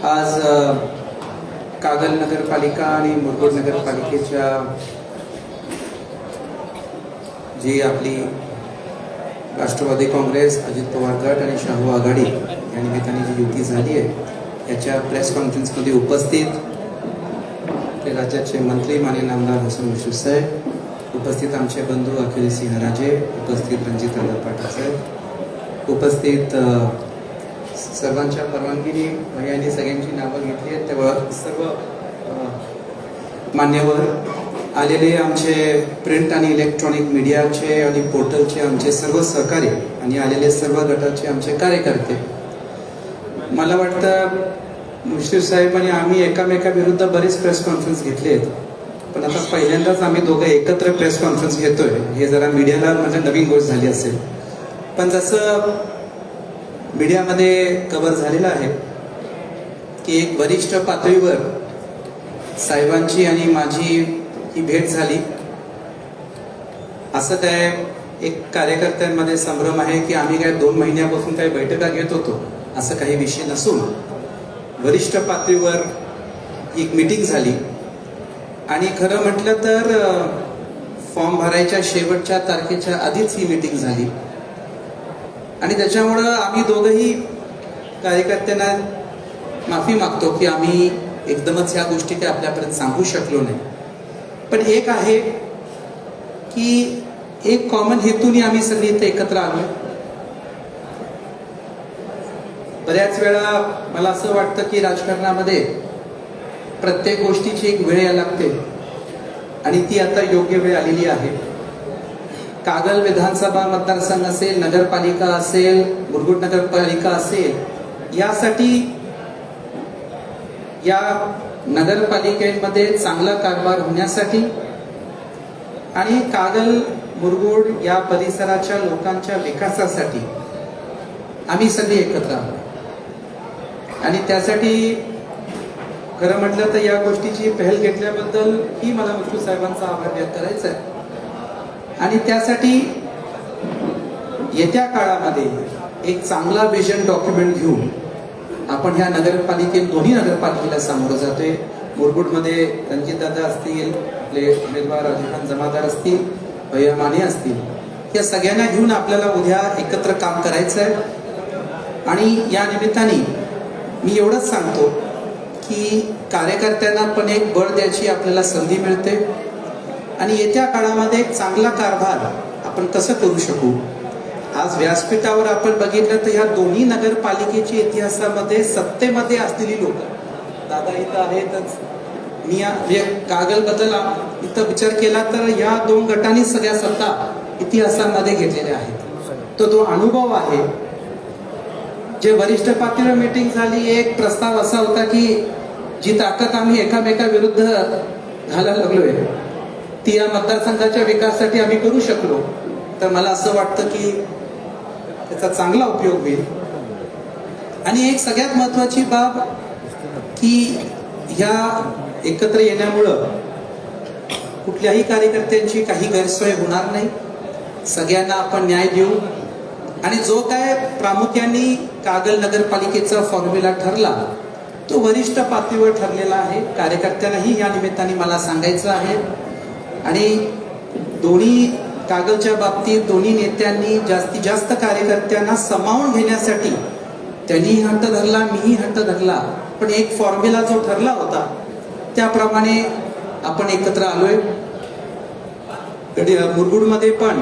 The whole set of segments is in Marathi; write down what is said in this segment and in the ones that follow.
आज कागल नगरपालिका आणि मुरगुड नगरपालिकेच्या जी आपली राष्ट्रवादी काँग्रेस अजित पवार गट आणि शाहू आघाडी या निमित्ताने जी युती झाली आहे याच्या प्रेस कॉन्फरन्समध्ये उपस्थित ते राज्याचे मंत्री माननीय आमदार हसन मुश्रीफ साहेब उपस्थित आमचे बंधू अखिल सिंह राजे उपस्थित रणजित पाटील साहेब उपस्थित सर्वांच्या परवानगीने भैयाने सगळ्यांची नावं घेतली आहेत. तेव्हा सर्व मान्यवर आलेले आमचे प्रिंट आणि इलेक्ट्रॉनिक मीडियाचे आणि पोर्टलचे आमचे सर्व सहकारी आणि आलेले सर्व गटाचे आमचे कार्यकर्ते. मला वाटतं मुश्रीफ साहेब आणि आम्ही एकामेकाविरुद्ध बरेच प्रेस कॉन्फरन्स घेतले आहेत. पण आता पहिल्यांदाच आम्ही दोघं एकत्र प्रेस कॉन्फरन्स घेतोय. हे जरा मीडियाला म्हणजे नवीन गोष्ट झाली असेल. पण जसं मीडियामध्ये कव्हर झालेलं आहे की एक वरिष्ठ पातळीवर साहेबांची आणि माझी ही भेट झाली. असं काय एक कार्यकर्त्यांमध्ये संभ्रम आहे की आम्ही काय दोन महिन्यापासून काही बैठका घेत होतो? असं काही विषय नसून वरिष्ठ पातळीवर एक मीटिंग झाली. आणि खरं म्हटलं तर फॉर्म भरायच्या शेवटच्या तारखेच्या आधीच ही मीटिंग झाली. आणि त्याच्यामुळं आम्ही दोघंही कार्यकर्त्यांना माफी मागतो की आम्ही एकदमच ह्या गोष्टी काही आपल्यापर्यंत सांगू शकलो नाही. पण एक आहे की एक कॉमन हेतूने आम्ही सगळी इथे एकत्र आलो बऱ्याच वेळा मला असं वाटतं की राजकारणामध्ये प्रत्येक गोष्टीची एक वेळ यायला लागते आणि ती आता योग्य वेळ आलेली आहे. कागल विधानसभा मतदारसंघ असेल नगरपालिका असेल गुरगुट नगरपालिका असेल यासाठी या नगरपालिकेमध्ये चांगला कारभार होण्यासाठी आणि कागल मुरगुड या परिसराच्या लोकांच्या विकासासाठी आम्ही सगळे एकत्र आहोत. आणि त्यासाठी खरं म्हटलं तर या गोष्टीची पहल घेतल्याबद्दल ही मला मुख्य साहेबांचा आभार व्यक्त करायचा आहे. आणि त्यासाठी येत्या काळामध्ये एक चांगला विजन डॉक्युमेंट घेऊन आपण ह्या नगरपालिकेत दोन्ही नगरपालिकेला सामोरं जातोय. मुरगुडमध्ये रणजितदादा असतील आपले उमेदवार राजखान जमादार असतील भैया माने असतील या सगळ्यांना घेऊन आपल्याला उद्या एकत्र काम करायचं आहे आणि या निमित्ताने मी एवढंच सांगतो की कार्यकर्त्यांना पण एक बळ द्यायची आपल्याला संधी मिळते. आणि येत्या काळामध्ये एक चांगला कारभार आपण कसं करू शकू? आज व्यासपीठावर आपण बघितलं तर ह्या दोन्ही नगरपालिकेच्या इतिहासामध्ये सत्तेमध्ये असलेली लोक दादा इथं आहेतच. मी या- कागल बदला इथं विचार केला तर या दोन गटांनी सगळ्या सत्ता इतिहासामध्ये घेतलेल्या आहेत. तो तो अनुभव आहे जे वरिष्ठ पातळीवर मीटिंग झाली एक प्रस्ताव असा होता की जी ताकद आम्ही एकामेका विरुद्ध घालायला लागलोय. ती या मतदारसंघाच्या विकासासाठी आम्ही करू शकलो. तर मला असं वाटतं की त्याचा चांगला उपयोग होईल. आणि एक सगळ्यात महत्वाची बाब की ह्या एकत्र येण्यामुळं कुठल्याही कार्यकर्त्यांची काही गैरसोय होणार नाही. सगळ्यांना आपण न्याय देऊ. आणि जो काय प्रामुख्याने कागल नगरपालिकेचा फॉर्म्युला ठरला तो वरिष्ठ पातळीवर ठरलेला आहे. कार्यकर्त्यांनाही या निमित्ताने मला सांगायचं आहे. आणि दोन्ही कागलच्या बाबतीत दोन्ही नेत्यांनी जास्तीत जास्त कार्यकर्त्यांना समावून घेण्यासाठी त्यांनीही हट्ट धरला मीही हट्ट धरला. पण एक फॉर्म्युला जो ठरला होता त्याप्रमाणे आपण एकत्र आलोय. मुरगुडमध्ये पण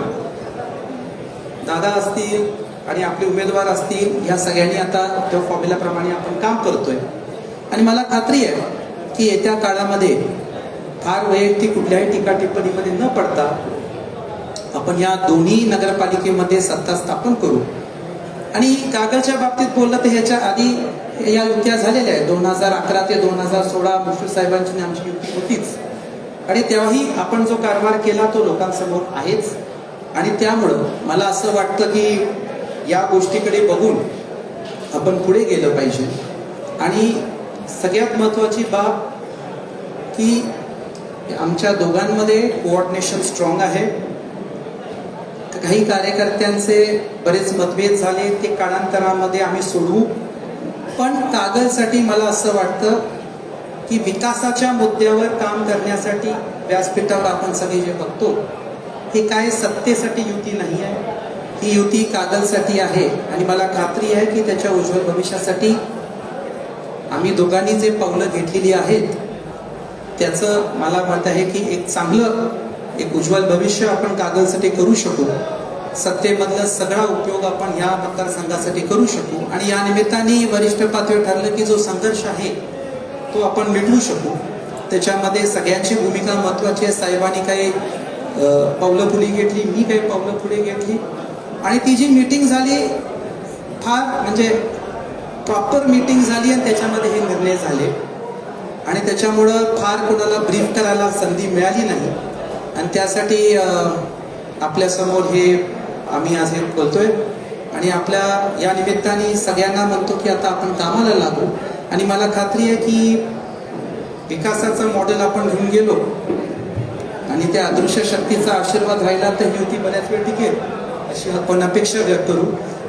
दादा असतील आणि आपले उमेदवार असतील या सगळ्यांनी आता त्या फॉर्म्युलाप्रमाणे आपण काम करतोय. आणि मला खात्री आहे की येत्या काळामध्ये फार वैयक्तिक कुठल्याही टीका टिप्पणीमध्ये न पडता आपण या दोन्ही नगरपालिकेमध्ये सत्ता स्थापन करू. आणि कागलच्या बाबतीत बोललं तर ह्याच्या आधी या युत्या झालेल्या आहेत. दोन हजार अकरा ते दोन हजार सोळा मुश्रीफ साहेबांची आमची युती होतीच. आणि तेव्हाही आपण जो कारभार केला तो लोकांसमोर आहेच. आणि त्यामुळं मला असं वाटतं की या गोष्टीकडे बघून आपण पुढे गेलं पाहिजे. आणि सगळ्यात महत्वाची बाब की आमच्या दोघांमध्ये कोऑर्डिनेशन स्ट्रॉंग आहे. काही कार्यकर्त्यांचे बरेच मतभेद झाले ते काळांतरामध्ये आम्ही सोडवू पण कागलसाठी मला असं वाटतं की विकासाच्या मुद्द्यावर काम करण्यासाठी व्यासपीठावर आपण सगळे जे बघतो हे काय सत्तेसाठी युती नाही आहे. ही युती कागलसाठी आहे आणि मला खात्री आहे की त्याच्या उज्ज्वल भविष्यासाठी आम्ही दोघांनी जे पावलं घेतलेली आहेत त्याचं मला मत आहे की एक चांगलं एक उज्ज्वल भविष्य आपण कागलसाठी करू शकू. सत्तेमधला सगळा उपयोग आपण ह्या मतदारसंघासाठी करू शकू. आणि या निमित्ताने वरिष्ठ पातळीवर ठरलं की जो संघर्ष आहे तो आपण मिटवू शकू. त्याच्यामध्ये सगळ्यांची भूमिका महत्वाची आहे. साहेबांनी काही पावलं पुढे घेतली मी काही पावलं पुढे घेतली. आणि ती जी मीटिंग झाली फार म्हणजे प्रॉपर मीटिंग झाली आणि त्याच्यामध्ये हे निर्णय झाले. आणि त्याच्यामुळं फार कोणाला ब्रीफ करायला संधी मिळाली नाही. आणि त्यासाठी आपल्यासमोर हे आम्ही आज हे बोलतोय. आणि आपल्या या निमित्ताने सगळ्यांना म्हणतो की आता आपण कामाला लागू. आणि मला खात्री आहे की विकासाचं मॉडेल आपण घेऊन गेलो. आणि त्या अदृश्य शक्तीचा आशीर्वाद राहिला तर युती बऱ्याच वेळ टिकेल अशी आपण अपेक्षा व्यक्त करू.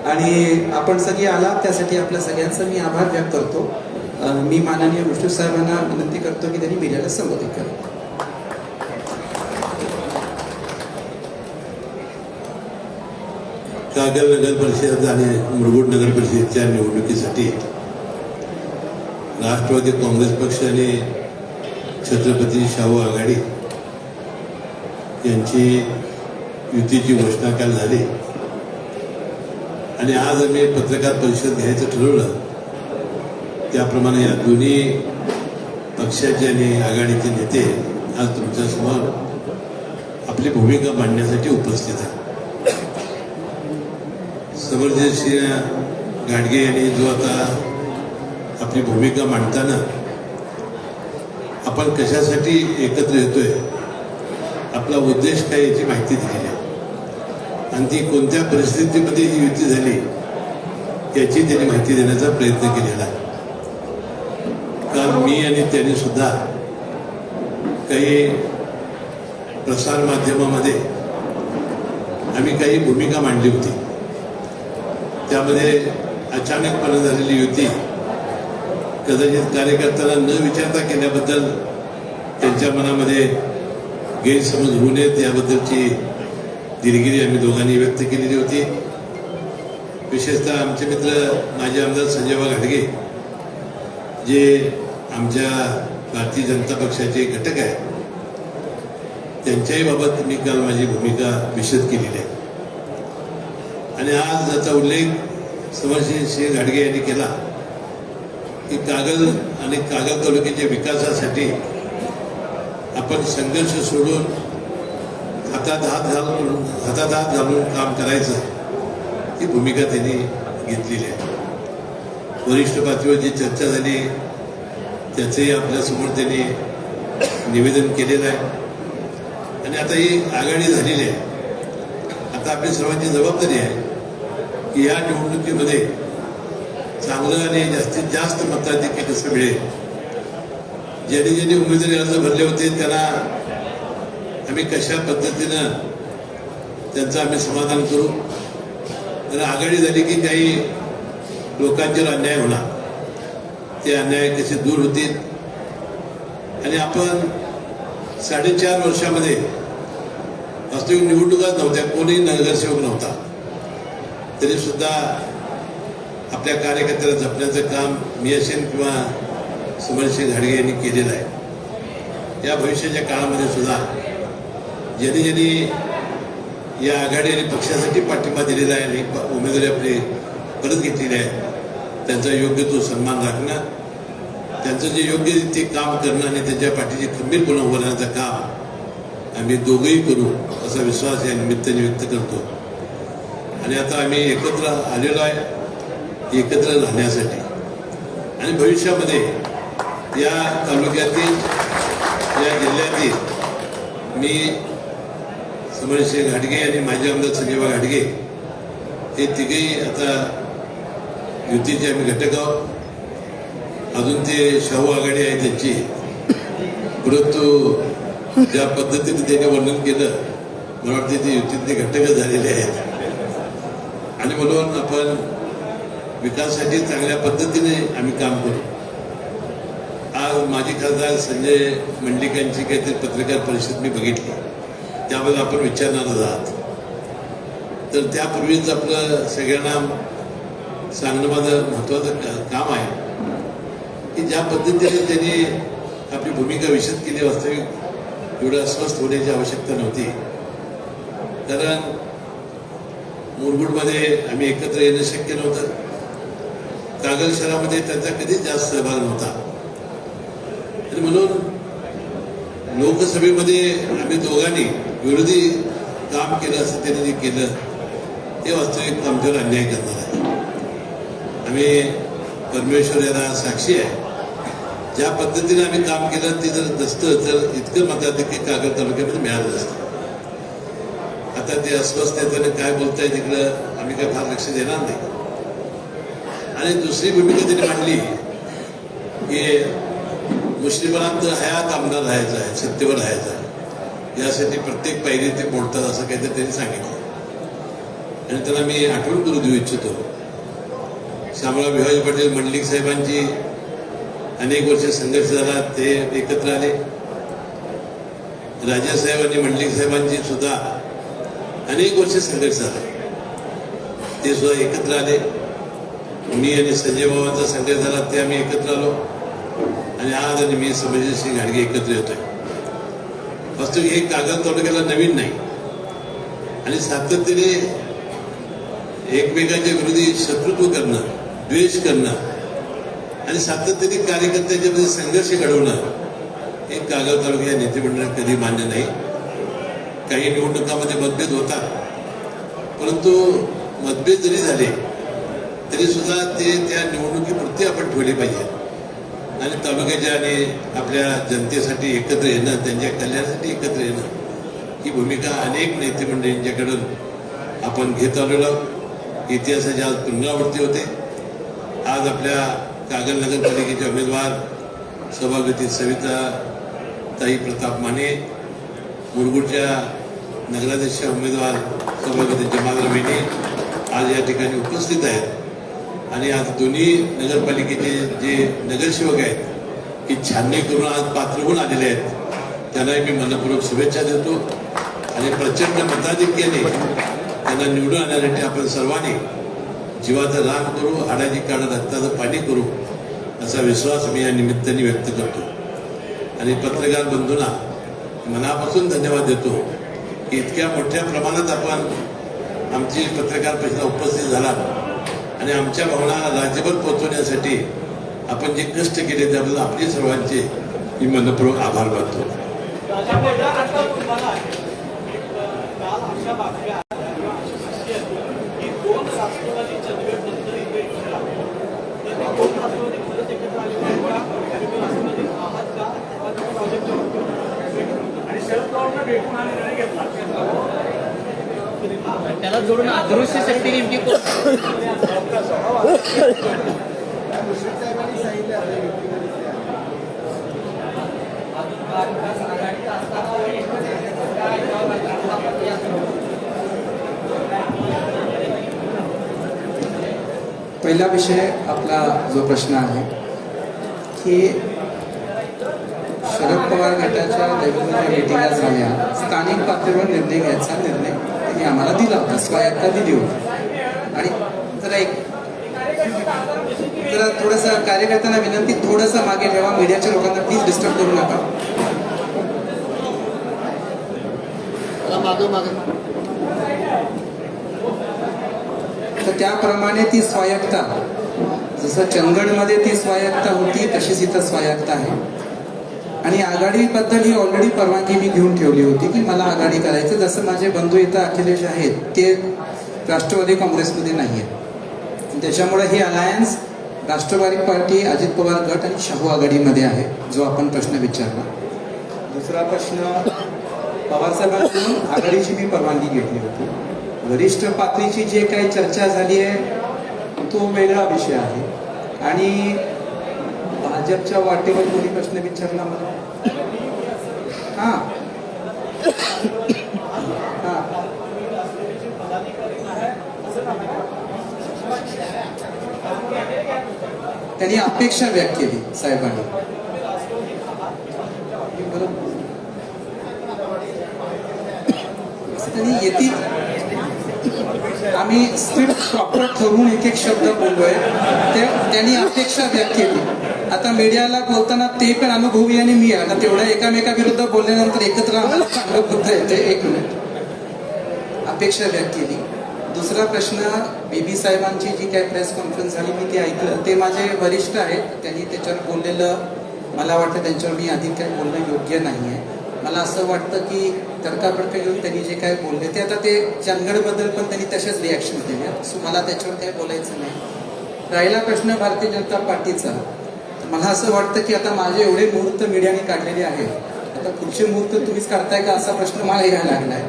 आणि आपण सगळी आला त्यासाठी आपल्या सगळ्यांचा मी आभार व्यक्त करतो. मी माननीय विष्णू साहेबांना विनंती करतो की त्यांनी मीडियाला संबोधित करावं कागल नगर परिषद आणि मुरगुड नगर परिषदेच्या निवडणुकीसाठी राष्ट्रवादी काँग्रेस पक्ष आणि छत्रपती शाहू आघाडी यांची युतीची घोषणा काल झाली. आणि आज आम्ही पत्रकार परिषद घ्यायचं ठरवलं. त्याप्रमाणे या दोन्ही पक्षाचे आणि आघाडीचे नेते आज तुमच्यासमोर आपली भूमिका मांडण्यासाठी उपस्थित आहेत. समरजितसिंह गाडगे यांनी जो आता आपली भूमिका मांडताना आपण कशासाठी एकत्र येतोय आपला उद्देश काय याची माहिती दिलेली आहे. आणि ती कोणत्या परिस्थितीमध्ये ही युती झाली याची त्यांनी माहिती देण्याचा प्रयत्न केलेला आहे. मी आणि त्यांनी सुद्धा काही प्रसारमाध्यमामध्ये आम्ही काही भूमिका मांडली होती. त्यामध्ये अचानकपणे झालेली युती कदाचित कार्यकर्त्यांना न विचारता केल्याबद्दल त्यांच्या मनामध्ये गैरसमज होऊ नयेत याबद्दलची दिलगिरी आम्ही दोघांनी व्यक्त केलेली होती. विशेषतः आमचे मित्र माजी आमदार संजयबा घाडगे जे आमच्या भारतीय जनता पक्षाचे घटक आहेत. त्यांच्याही बाबत मी काल माझी भूमिका विशद केलेली आहे. आणि आज याचा उल्लेख समरसिंह सिंह घाडगे यांनी केला की कागल आणि कागल तालुक्याच्या विकासासाठी आपण संघर्ष सोडून हातात हात घालून हातात हात घालून काम करायचं ही भूमिका त्यांनी घेतलेली आहे. वरिष्ठ पातळीवर जी चर्चा झाली त्याचंही आपल्यासमोर त्यांनी निवेदन केलेलं आहे. आणि आता ही आघाडी झालेली आहे. आता आपली सर्वांची जबाबदारी आहे की या निवडणुकीमध्ये चांगलं आणि जास्तीत जास्त मताधिक्य कसं मिळेल. ज्यांनी ज्यांनी उमेदवारी अर्ज भरले होते त्यांना आम्ही कशा पद्धतीनं त्यांचं आम्ही समाधान करू? तर आघाडी झाली की काही लोकांच्यावर अन्याय होणार. ते अन्याय कसे दूर होतील. आणि आपण साडेचार वर्षामध्ये वास्तविक निवडणुकाच नव्हत्या कोणीही नगरसेवक नव्हता. तरीसुद्धा आपल्या कार्यकर्त्याला जपण्याचं काम मी असेल किंवा सुमनसिंह घाडगे यांनी केलेलं आहे. या भविष्याच्या काळामध्ये सुद्धा ज्यांनी ज्यांनी या आघाडी आणि पक्षासाठी पाठिंबा दिलेला आहे आणि उमेदवारी आपली परत घेतलेली आहे त्यांचा योग्य तो सन्मान राखणं त्यांचं जे योग्य ते काम करणं आणि त्यांच्या पाठीची खंबीरपणे उभं राहण्याचं काम आम्ही दोघंही करू असा विश्वास या निमित्ताने व्यक्त करतो. आणि आता आम्ही एकत्र आलेलो आहे एकत्र राहण्यासाठी. आणि भविष्यामध्ये या तालुक्यातील या जिल्ह्यातील मी समरसिंह घाटगे आणि माजी आमदार संजयबा घाटगे हे तिघेही आता युतीचे आम्ही घटक आहोत. अजून ते शाहू आघाडी आहे त्यांची. परंतु ज्या पद्धतीने त्याने वर्णन केलं मला वाटते ते युतीतले घटक झालेले आहेत. आणि म्हणून आपण विकासासाठी चांगल्या पद्धतीने आम्ही काम करू. आज माजी खासदार संजय मंडलिकांची काहीतरी पत्रकार परिषद मी बघितली. त्याबद्दल आपण विचारणार आहात. तर त्यापूर्वीच आपलं सगळ्यांना सांगणं माझं महत्वाचं काम आहे की ज्या पद्धतीने त्यांनी आपली भूमिका विशद केली वास्तविक एवढं अस्वस्थ होण्याची आवश्यकता नव्हती कारण मुरगुडमध्ये आम्ही एकत्र येणं शक्य नव्हतं कागल शहरामध्ये त्यांचा कधीच जास्त सहभाग नव्हता आणि म्हणून लोकसभेमध्ये आम्ही दोघांनी विरोधी काम केलं असं त्यांनी जे केलं ते वास्तविक आमच्यावर अन्याय करणार आम्ही परमेश्वर याला साक्षी आहे. ज्या पद्धतीने आम्ही काम केलं ते जर नसतं तर इतकं मताधिक्य कागद तालुक्यामध्ये मिळालं असतं आता ते अस्वस्थ आहे त्याने काय बोलताय तिकडं आम्ही काय फार लक्ष देणार नाही. आणि दुसरी भूमिका त्यांनी मांडली की मुस्लिमांत हयात आमदार राहायचं आहे सत्तेवर राहायचं आहे. यासाठी प्रत्येक पायरी ते बोलतात असं काहीतरी त्यांनी सांगितलं. आणि त्यांना मी आठवण करू देऊ इच्छितो. श्यामराव भिवाजी पाटील मंडलिक साहेबांची अनेक वर्ष संघर्ष झाला ते एकत्र आले. राजासाहेब आणि मंडलिक साहेबांची सुद्धा अनेक वर्ष संघर्ष झाला. ते सुद्धा एकत्र आले. मी आणि संजय बाबांचा संघर्ष झाला ते आम्ही एकत्र आलो. आणि आज आणि मी समजसिंग घाडगे एकत्र येतोय. वास्तविक हे कागद तालुक्याला नवीन नाही. आणि सातत्याने एकमेकांच्या विरोधी शत्रुत्व करणं द्वेष करणं आणि सातत्याने कार्यकर्त्यांच्यामध्ये संघर्ष घडवणं हे कागद तालुक्या नेतेमंडळात कधी मान्य नाही. काही निवडणुकामध्ये मतभेद होतात. परंतु मतभेद जरी झाले तरी सुद्धा ते त्या निवडणुकीपुरती आपण ठेवले पाहिजे. आणि तालुक्याच्या आणि आपल्या जनतेसाठी एकत्र येणं त्यांच्या कल्याणासाठी एकत्र येणं ही भूमिका अनेक नेते मंडळींच्याकडून आपण घेत आलेलो इतिहासाच्या आज पुनरावृत्ती होते. आज आपल्या कागल नगरपालिकेचे उमेदवार सभागती सविता ताई प्रताप माने मुरगुडच्या नगराध्यक्ष उमेदवार सभागती जमाल मेने आज या ठिकाणी उपस्थित आहेत. आणि आज दोन्ही नगरपालिकेचे जे नगरसेवक आहेत की छाननी करून आज पात्र होऊन आलेले आहेत त्यांनाही मी मनपूर्वक शुभेच्छा देतो. आणि प्रचंड मताधिक्याने त्यांना निवडून आणण्यासाठी आपण सर्वांनी जीवाचं रान करू हाडाची काढ रक्ताचं पाणी करू असा विश्वास मी या निमित्ताने व्यक्त करतो. आणि पत्रकार बंधूंना मनापासून धन्यवाद देतो की इतक्या मोठ्या प्रमाणात आपण आमची पत्रकार परिषद उपस्थित झाला आणि आमच्या भावना राज्यभर पोहोचवण्यासाठी आपण जे कष्ट केले त्याबद्दल आपले सर्वांचे मी मनपूर्वक आभार मानतो आता तुम्हाला एक काल अशा बातम्या आल्या की दोन राष्ट्रवादी चंदगडनंतर इथे झाला तर ते दोन राष्ट्रवादी खरंच एकत्र आले आहेत का तुम्ही राष्ट्रवादी आहात का का तुम्ही भाजपच्या वतीने? आणि शरद पवारांना भेटून हा निर्णय घेतला त्याला जोडून अदृश्य शक्ती नेमकी पहिला विषय आपला जो प्रश्न आहे की शरद पवार गटाच्या वेगवेगळ्या मिटिंगा झाल्या. स्थानिक पातळीवर निर्णय घ्यायचा निर्णय त्यांनी आम्हाला दिला होता. स्वायत्ता दिली होती. आणि जरा एक जरा थोडंसं कार्यकर्त्यांना विनंती थोडंसं मागे ठेवा. मीडियाच्या लोकांना प्लीज डिस्टर्ब करू नका. तर त्याप्रमाणे ती स्वायत्ता जसं चंदगडमध्ये ती स्वायत्ता होती तशीच इथं स्वायत्ता आहे. आणि आघाडीबद्दल ही ऑलरेडी परवानगी मी घेऊन ठेवली होती की मला आघाडी करायचं. जसं माझे बंधू इथं अखिलेश आहेत ते राष्ट्रवादी काँग्रेसमध्ये नाही आहेत त्याच्यामुळे ही अलायन्स राष्ट्रवादी पार्टी अजित पवार गट आणि शाहू आघाडीमध्ये आहे जो आपण प्रश्न विचारला. दुसरा प्रश्न पवारसाहेबांकडून आघाडीची मी परवानगी घेतली होती. वरिष्ठ पातळीची जे काही चर्चा झाली आहे तो वेगळा विषय आहे. आणि भाजपच्या वाटेवर कोणी प्रश्न विचारला मला हा. हा. त्यांनी अपेक्षा व्यक्त केली साहेबांनी. त्यांनी येतील. आम्ही स्क्रिप्ट प्रॉपर ठरवून एक एक शब्द बोललोय. ते त्यांनी अपेक्षा व्यक्त केली. आता मीडियाला बोलताना ते पण अनुभवी आणि मी आता तेवढ्या एकामेकाविरुद्ध बोलल्यानंतर एकत्र चांगलं बुद्ध येते. एक मिनिट. अपेक्षा व्यक्त केली. दुसरा प्रश्न बीबी साहेबांची जी काय प्रेस कॉन्फरन्स झाली मी ती ऐकलं. ते माझे वरिष्ठ आहेत. त्यांनी त्याच्यावर बोललेलं मला वाटतं त्यांच्यावर मी अधिक काही बोलणं योग्य नाही आहे मला असं वाटतं की तर्काबडक येऊन त्यांनी जे काय बोलले ते आता ते चंदगडबद्दल पण त्यांनी तसेच रिॲक्शन दिल्या सो मला त्याच्यावर काही बोलायचं नाही. राहिला प्रश्न भारतीय जनता पार्टीचा. मला असं वाटतं की आता माझे एवढे मुहूर्त मीडियाने काढलेले आहेत. आता पुढचे मुहूर्त तुम्हीच काढताय का असा प्रश्न मला यायला लागलाय.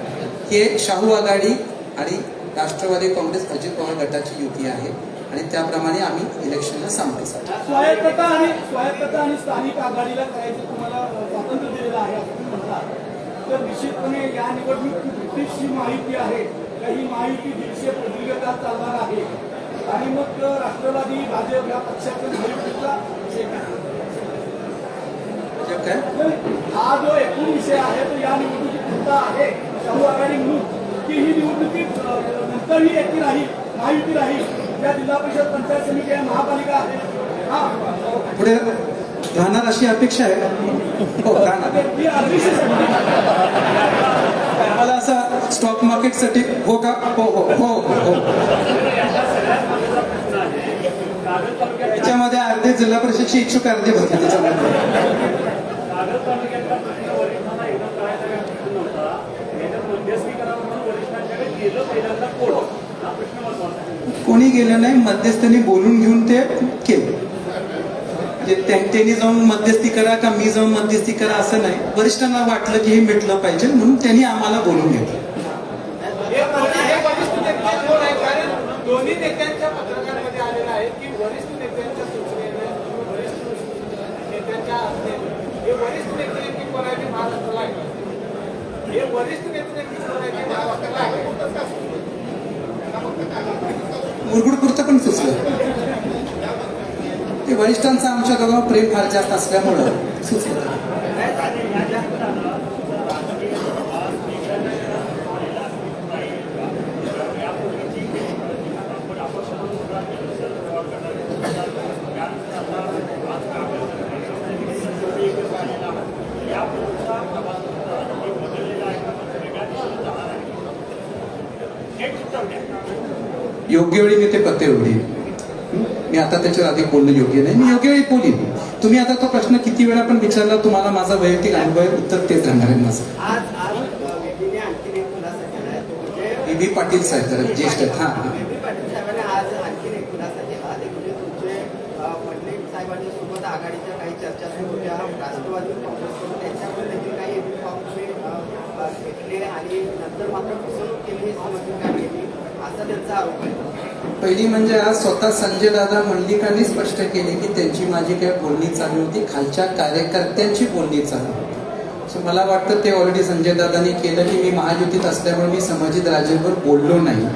एक शाहू आघाडी आणि राष्ट्रवादी काँग्रेस अजित पवार गटाची युती आहे आणि त्याप्रमाणे आम्ही इलेक्शनला सामोरे आणि स्थानिक आघाडीला तुम्हाला आहे तर या माहिती आहे. ही माहिती आहे? आणि मग राष्ट्रवादी भाजप या पक्षाच्या हा जो एकूण विषय आहे तो या निवडणुकीत मुद्दा आहे. शाहू आघाडी म्हणून की ही निवडणुकीत नंतर ही एकी राहील महायुती राहील या जिल्हा परिषद पंचायत समिती आहे महापालिका आहे. हा. पुढे राहणार अशी अपेक्षा आहे? हो मला असं स्टॉक मार्केटसाठी हो का? हो हो हो हो. त्याच्यामध्ये अर्धे जिल्हा परिषदची इच्छुक अर्धे भरले त्याच्यामध्ये. कोण गेलं नाही मध्यस्थांनी बोलून घेऊन ते केलं. म्हणजे त्यां- त्यांनी जाऊन मध्यस्थी करा का मी जाऊन मध्यस्थी करा असं नाही. वरिष्ठांना वाटलं की हे मिटलं पाहिजे म्हणून त्यांनी आम्हाला बोलून घेतलं हे वरिष्ठ- हे वरिष्ठ नेते कोण आहे? कारण दोन्ही नेत्यांच्या पत्रकामध्ये आलेलं आहे की वरिष्ठ नेत्यांच्या सूचनेने वरिष्ठ नेत्यांच्या आज्ञेने हे वरिष्ठ नेते नेमके कोण आहे ते महाराष्ट्राला आहे हे वरिष्ठ नेते नेमके कोण आहे ते महाराष्ट्राला आहे मुरगुड पुरतं पण सुचलं. ते वरिष्ठांचं आमच्या गावात प्रेम फार जास्त असल्यामुळं सुचलं. योग्य वेळी मी ते पत्ते उघडीन मी आता त्याच्यावर अधिक बोलणं योग्य नाही. मी योग्य वेळी बोलीन. तुम्ही आता तो प्रश्न किती वेळा पण विचारला तुम्हाला माझा वैयक्तिक अनुभव उत्तर तेच राहणार आहे माझं. म्हणजे बी बी पाटील साहेब जरा ज्येष्ठ आहेत. हा. म्हणजे आणि नंतर मात्र फसवणूक केली. असा त्यांचा आरोप आहे. पहिली म्हणजे आज स्वतः संजय दादा मंडलिकांनी स्पष्ट केले की त्यांची माझी काय बोलणी चालू होती. खालच्या कार्यकर्त्यांची बोलणी चालू होती. सो मला वाटतं ते ऑलरेडी संजय दादांनी केलं की मी महायुतीत असल्यामुळे मी समाजित राजेवर बोललो नाही.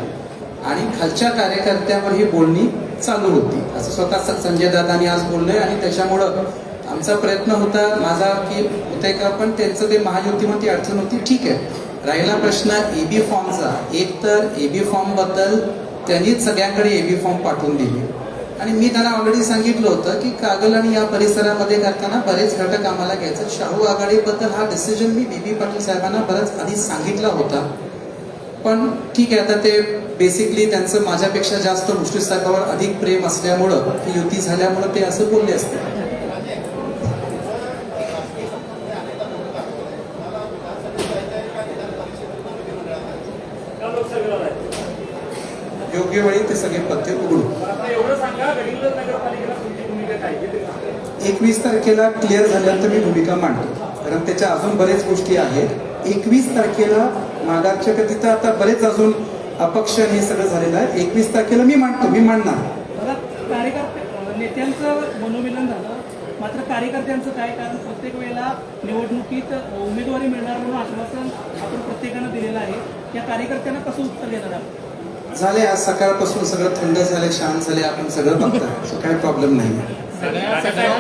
आणि खालच्या कार्यकर्त्यावर ही बोलणी चालू होती. असं स्वतः संजय दादांनी आज बोललंय आणि त्याच्यामुळं आमचा प्रयत्न होता माझा की होतंय का पण त्यांचं ते महायुतीमध्ये अडचण होती. ठीक आहे. राहिला प्रश्न एबी फॉर्मचा एक तर एबी फॉर्मबद्दल त्यांनीच सगळ्यांकडे एबी फॉर्म पाठवून दिले. आणि मी त्यांना ऑलरेडी सांगितलं होतं की कागल आणि या परिसरामध्ये करताना बरेच घटक आम्हाला घ्यायचं. शाहू आघाडीबद्दल हा डिसिजन मी बीबी पाटील साहेबांना बरंच आधी सांगितला होता. पण ठीक आहे आता ते बेसिकली त्यांचं माझ्यापेक्षा जास्त मुश्रीफ साहेबावर अधिक प्रेम असल्यामुळं युती झाल्यामुळं ते असं बोलले असते का लोकसभेला जायचं योग्य वेळी ते सगळे पत्ते उघडू. एवढं एकवीस तारखेला क्लिअर झाल्यानंतर मी भूमिका मांडतो. कारण त्याच्या अजून बरेच गोष्टी आहेत. एकवीस तारखेला मागाच्या तिथं आता बरेच अजून अपक्ष हे सगळं झालेलं आहे. एकवीस तारखेला मी मांडतो. मी मांडणार. मला कार्यकर्ते नेत्यांचं मनोमिलन झालं. मात्र कार्यकर्त्यांचं काय? कारण प्रत्येक वेळेला निवडणुकीत उमेदवारी मिळणार म्हणून आश्वासन आपण प्रत्येकानं दिलेलं आहे. या कार्यकर्त्यांना कसं उत्तर देणार आपण? झाले आज सकाळपासून सगळं थंड झाले शांत झाले आपण सगळं बघताय. सो काही प्रॉब्लेम नाही सगळ्या सगळ्या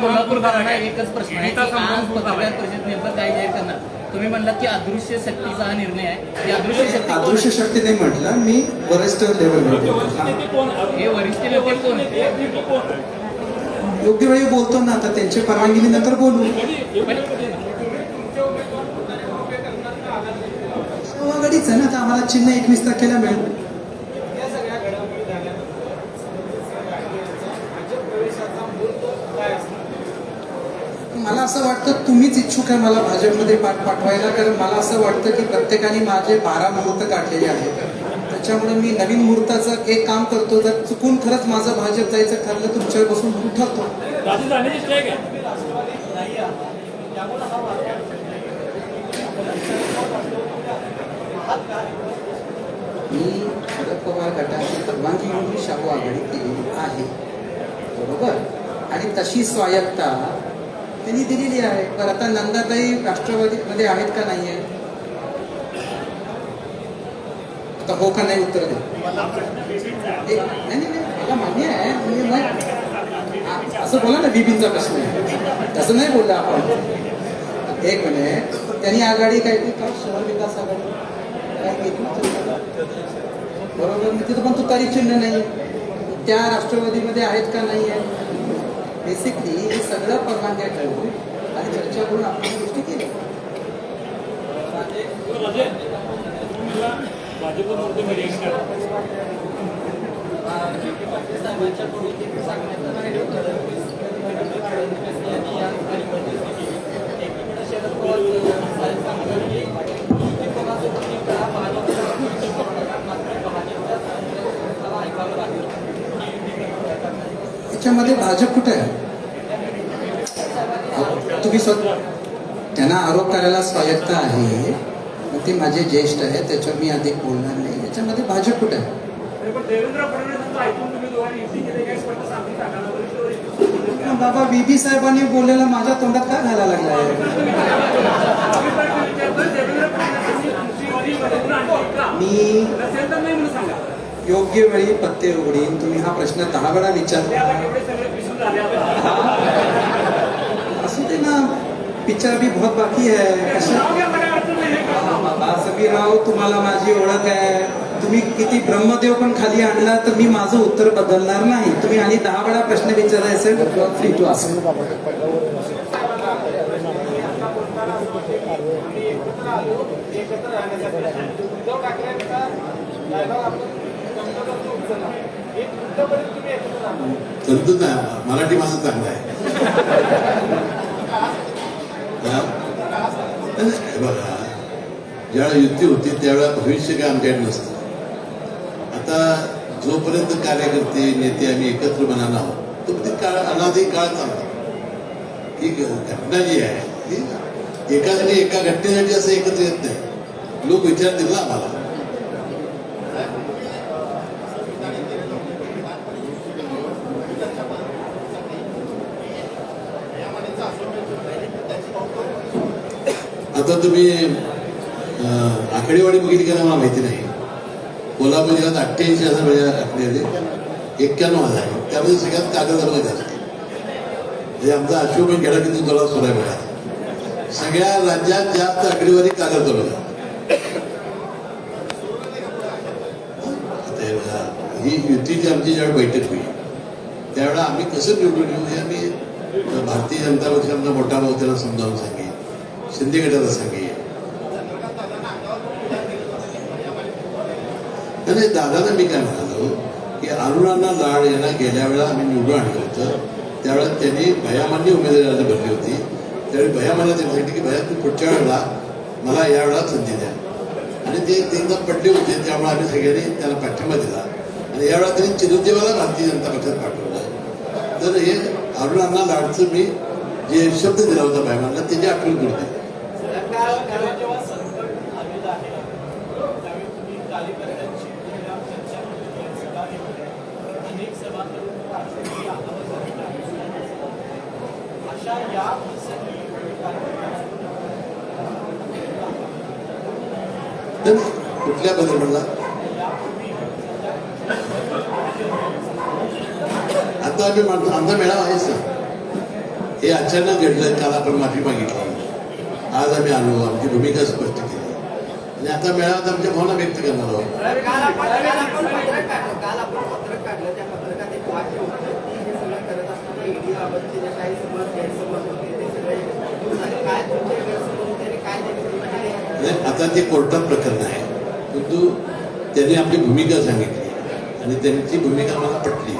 कोल्हापूरकरांना एकच प्रश्न आहे की आज पत्रकार परिषद नेमकं काय जाहीर करणार तुम्ही म्हणला की अदृश्य शक्तीचा हा निर्णय आहे अदृश्य शक्ती अदृश्य शक्ती नाही म्हटलं मी वरिष्ठ लेवलवर हे वरिष्ठ लेवल कोण योग्य वेळी बोलतो ना आता त्यांच्या परवानगीनंतर बोलू. आघाडीच आहे ना आता आम्हाला चिन्ह एकवीस तारखेला मिळेल. मला असं वाटतं तुम्हीच इच्छुक आहे मला भाजपमध्ये पाठ पाठवायला कारण मला असं वाटतं की प्रत्येकाने माझे बारा मुहूर्त काढलेले आहेत. त्याच्यामुळे मी नवीन मुहूर्ताचं एक काम करतो जर चुकून खरंच माझं भाजप जायचं ठरलं तुमच्यावर बसून म्हणून ठरतो तुम्ही राष्ट्रवादी नाही आहात त्यामुळे हा वाद आहात का मी शरद पवार गटाची परवानगी घेऊन शाहू आघाडी केलेली आहे. बरोबर? आणि तशी स्वायत्ता त्यांनी दिलेली आहे. तर आता नंदाताई राष्ट्रवादीमध्ये आहेत का नाही आहे आता हो का नाही उत्तर दे नाही नाही नाही, मला मान्य आहे. म्हणजे मग- असं बोला ना बिबींचा प्रश्न आहे. तसं नाही बोलला आपण. एक म्हणे त्यांनी आघाडी काय ती का शहर विकास आघाडी? बरोबर? मी तिथं पण तुतारी चिन्ह नाही. त्या राष्ट्रवादीमध्ये आहेत का नाही आहे? बेसिकली हे सगळं परवानग्या ठरवून आणि चर्चा करून आपण गोष्टी केल्या. याच्यामध्ये भाजप कुठे आहे? तुम्ही स्वतः त्यांना आरोप करायला स्वायत्त आहे. ते माझे ज्येष्ठ आहे त्याच्यावर मी अधिक बोलणार नाही. याच्यामध्ये भाजप कुठे आहे? बाबा बीबी साहेबांनी बोललेला माझ्या तोंडात काय घालायला लागलाय? मी योग्य वेळी पत्ते उघडीन तुम्ही हा प्रश्न दहा वेळा विचार. विचारला असू दे ना पिक्चर भी बहुत बाकी है कशा? समीराव तुम्हाला माझी ओळख आहे तुम्ही किती ब्रह्मदेव पण खाली आणला तर मी माझं उत्तर बदलणार नाही. तुम्ही आणि दहा वेळा प्रश्न विचारायचं फ्री टू असेल एकत्र राहण्यासाठी मराठी माझं चांगलं आहे. बघा ज्यावेळेला युती होती त्यावेळेला भविष्य काय आमच्याकडे नसतं. आता जोपर्यंत कार्यकर्ते नेते आम्ही एकत्र मनाला आहोत तो ते काळ अनाधी काळ चालला ही घटना जी आहे ती एकासाठी एका घटनेसाठी असं एकत्र येत नाही. लोक विचारतील ना आम्हाला आता तुम्ही अं, आकडेवारी बघितली का मला माहिती नाही. कोल्हापूर जिल्ह्यात अठ्ठ्याऐंशी हजार म्हणजे आकडे एक्क्याण्णव हजार. त्यामध्ये सगळ्यात कागदपत्र जास्त म्हणजे आमचा अशोक गेला किती तुला सोडा मिळाला. सगळ्या राज्यात जास्त आकडेवारी कागद चालवला बघा, ही युतीची आमची ज्यावेळी बैठक होईल त्यावेळेला आम्ही कसं निवडून येऊ हे आम्ही भारतीय जनता पक्षाचा मोठा भाऊ त्याला समजावून सांगेन. शिंदे गटाला सांगेन. नाही दादाला मी काय म्हणालो की अरुणांना लाड यांना गेल्या वेळा आम्ही निवडून आणलं होतं. त्यावेळेला त्यांनी भयामान्य उमेदवारी भरली होती. त्यावेळी भयामाला त्यांनी सांगितलं की भया तू पुढच्या वेळेला मला या वेळा संधी द्या. आणि ते ते एकदा पडले होते त्यामुळे आम्ही सगळ्यांनी त्याला पाठिंबा दिला. आणि यावेळा त्यांनी चिरंजीवाला भारतीय जनता पक्षात पाठवलं. तर हे अरुणांना लाडचं मी जे शब्द दिला होता भयामानला त्याची आठवण करून दिली काल काल जेव्हा संकट आलेलं आहे त्यावेळी तुम्ही कार्यकर्त्यांची जेव्हा चर्चा केली, सभा घेतल्या, अनेक सभा करून राजकीय आवाज अशा या प्रसंगी कार्यकर्त्यांना तर कुठल्या बदल म्हणला मी माणसं आमचा मेळावा आहेच ना हे अचानक घडलं काल आपण माफी मागितली. आज आम्ही आलो आमची भूमिका स्पष्ट केली. आणि आता मेळाव्यात आमच्या भावना व्यक्त करणार आहोत. म्हणजे आता ते कोर्टात प्रकरण आहे. परंतु त्यांनी आपली भूमिका सांगितली. आणि त्यांची भूमिका मला पटली.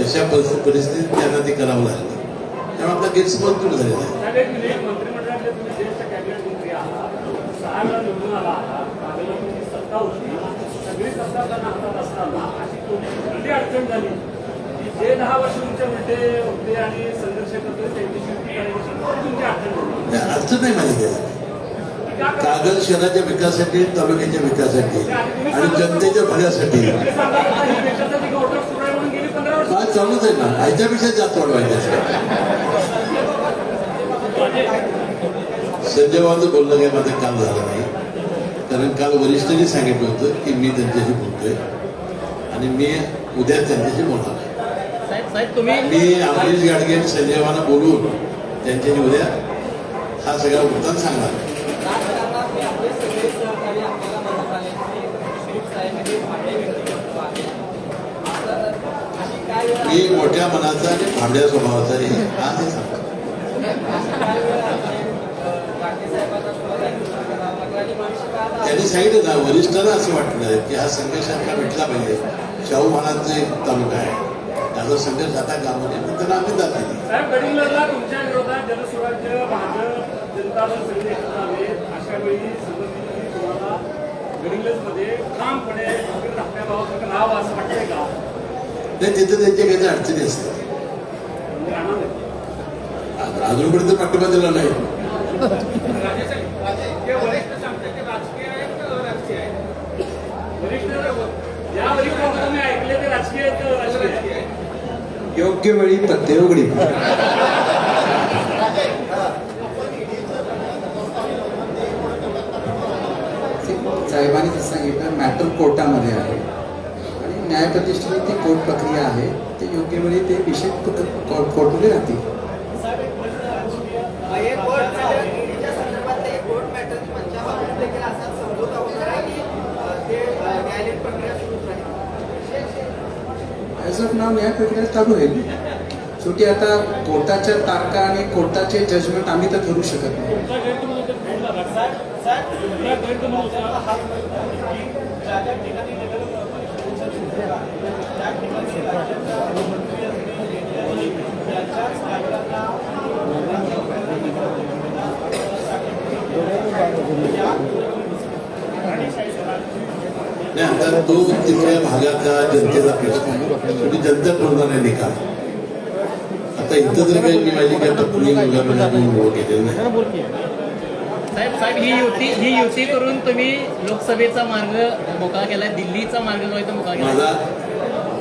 तशा परिस्थितीत त्यांना ते करावं लागलं. त्यामुळे आपला गैरसमज दूर झालेला आहे अडचण नाही, अडचण नाही माझी काही. ती का करता? कागद शहराच्या विकासासाठी तालुक्याच्या विकासासाठी आणि जनतेच्या भल्यासाठी. चालूच आहे ना. ह्याच्यापेक्षा जास्त वाढवायचं संजय बाबांचं बोलणं काय माझं काल झालं नाही. कारण काल वरिष्ठांनी सांगितलं होतं की मी त्यांच्याशी बोलतोय आणि मी उद्या त्यांच्याशी बोलणार मी अमरीश गाडगे संजय बाबांना बोलून त्यांच्याशी उद्या हा सगळा वृत्तांत सांगणार आहे. राजकारणात आपले सगळे सहकारी आपल्याला मदत आले श्रीफ साहेब हे भांडे व्यक्तिमत्व आहे आता एक मोठ्या मनाचा आणि भांड्या स्वभावाचा हे हा सांगतो त्यांनी सांगितलं ना वरिष्ठांना असं वाटलं की हा संघर्ष आता भेटला पाहिजे. शाहू महाराजचा एक तालुका आहे. त्याचा संघर्ष आता कामा नये पण त्यांना आम्ही जात नाही साहेब ठामपणे असं वाटतंय का? नाही तिथं त्यांच्या काही अडचणी असतात. अजूनपर्यंत पाठिंबा दिला नाही. योग्य वेळी पत्ते उघडी. साहेबांनी सांगितलं मॅटर कोर्टामध्ये आहे. न्यायप्रतिष्ठेने ती कोर्ट प्रक्रिया आहे ते योग्य वेळी ते विषय कोर्टमध्ये राहतील. ॲज ऑफ नाव न्याय प्रक्रिया चालू आहे. शेवटी आता कोर्टाच्या तारखा आणि कोर्टाचे जजमेंट आम्ही तर ठरू शकत नाही. आता तो तिथल्या भागाचा जनतेचा प्रश्न तुम्ही जनता ठरवणार आहे निकाल. आता इथं जर काही मी माझी काही पत्नी मुलगा मुलगा उभं केलेलं नाही साहेब साहेब ही युती ही युती करून तुम्ही लोकसभेचा मार्ग मोकळा केलाय दिल्लीचा मार्ग जो आहे तो मोकळा केला माझा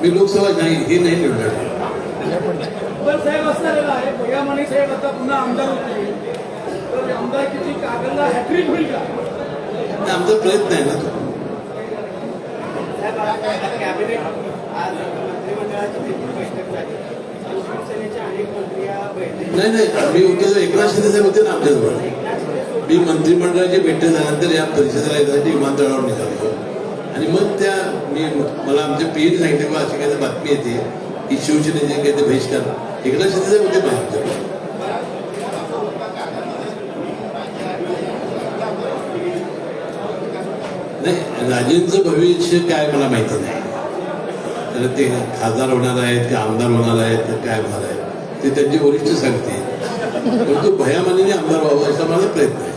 मी लोकसभा नाही हे नाही निवडणार पण साहेब असं झालेलं आहे भैया साहेब आता पुन्हा आमदार होतील. तर आमदारकीची कागदला हॅट्रिक होईल का? आमचा प्रयत्न आहे ना तो. साहेब आज कॅबिनेट आज मंत्रिमंडळाची देखील बैठक झाली. शिवसेनेचे अनेक मंत्री या बैठकीत नाही नाही मी उद्या एकनाथ शिंदे साहेब होते ना आमच्याजवळ. मी मंत्रिमंडळाची भेट झाल्यानंतर या परिषदेला येण्यासाठी विमानतळावर निघालो. आणि मग त्या मी मला आमच्या पीएच सांगितले बा अशी काही बातमी येते. की शिवसेनेचे काही ते बहिष्कार एकनाथ शिंदे होते बाहेर नाही राजेंचं भविष्य काय मला माहिती नाही. तर ते खासदार होणार आहेत की आमदार होणार आहेत तर काय होणार आहे ते त्यांचे वरिष्ठ सांगते परंतु भयामानीने आमदार व्हावं असा माझा प्रयत्न आहे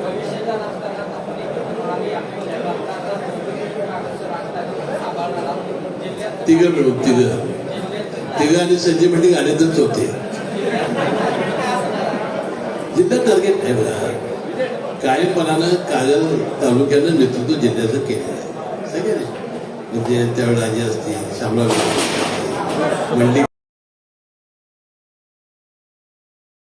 भविष्याच्या राजकारणात आपण एकत्र आम्ही आपल्या भारताचा संस्कृती कागदचं राजकारण सांभाळणार आहोत जिल्ह्यात तिघ मिळून तिघ तिघ आणि संजय म्हणजे गाण्यातच होते. जिल्हा टार्गेट आहे बघा कायमपणानं कागल तालुक्यानं नेतृत्व जिल्ह्याचं केलेलं आहे. सगळे म्हणजे त्यावेळेला आजी असते शामराव मंडी